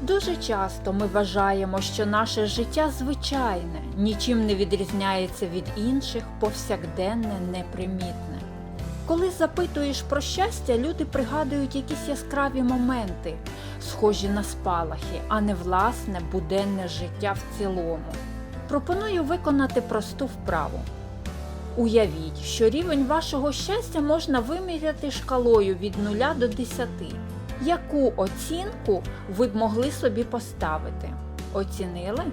Дуже часто ми вважаємо, що наше життя звичайне, нічим не відрізняється від інших, повсякденне, непримітне. Коли запитуєш про щастя, люди пригадують якісь яскраві моменти, схожі на спалахи, а не власне буденне життя в цілому. Пропоную виконати просту вправу. Уявіть, що рівень вашого щастя можна виміряти шкалою від 0 до 10. Яку оцінку ви б могли собі поставити? Оцінили?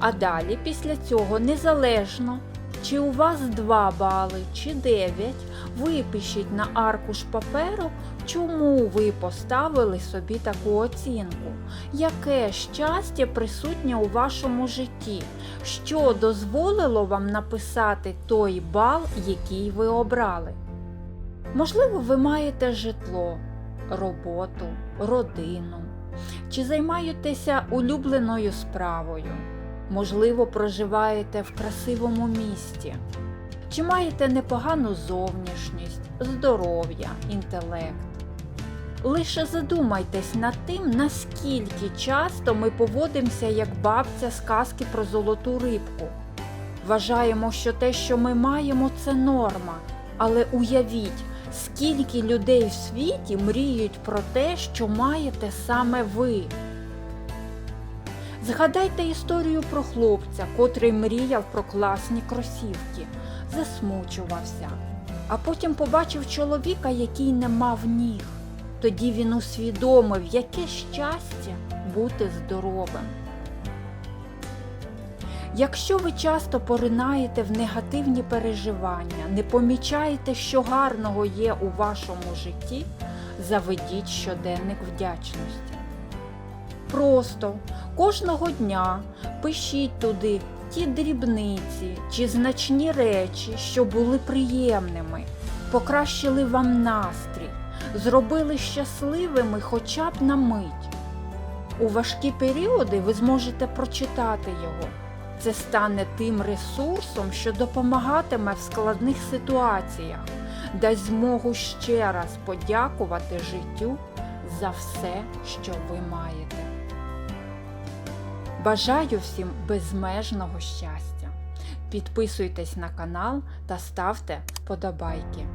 А далі, після цього, незалежно, чи у вас 2 бали, чи 9, випишіть на аркуш паперу, чому ви поставили собі таку оцінку, яке щастя присутнє у вашому житті, що дозволило вам написати той бал, який ви обрали. Можливо, ви маєте житло, роботу, родину, чи займаєтеся улюбленою справою, можливо, проживаєте в красивому місті, чи маєте непогану зовнішність, здоров'я, інтелект. Лише задумайтесь над тим, наскільки часто ми поводимося як бабця з казки про золоту рибку. Вважаємо, що те, що ми маємо, це норма. Але уявіть, скільки людей в світі мріють про те, що маєте саме ви. Згадайте історію про хлопця, котрий мріяв про класні кросівки, засмучувався, а потім побачив чоловіка, який не мав ніг. Тоді він усвідомив, яке щастя бути здоровим. Якщо ви часто поринаєте в негативні переживання, не помічаєте, що гарного є у вашому житті, заведіть щоденник вдячності. Просто кожного дня пишіть туди ті дрібниці чи значні речі, що були приємними, покращили вам настрій, зробили щасливими хоча б на мить. У важкі періоди ви зможете прочитати його. Це стане тим ресурсом, що допомагатиме в складних ситуаціях, дасть змогу ще раз подякувати життю за все, що ви маєте. Бажаю всім безмежного щастя. Підписуйтесь на канал та ставте вподобайки.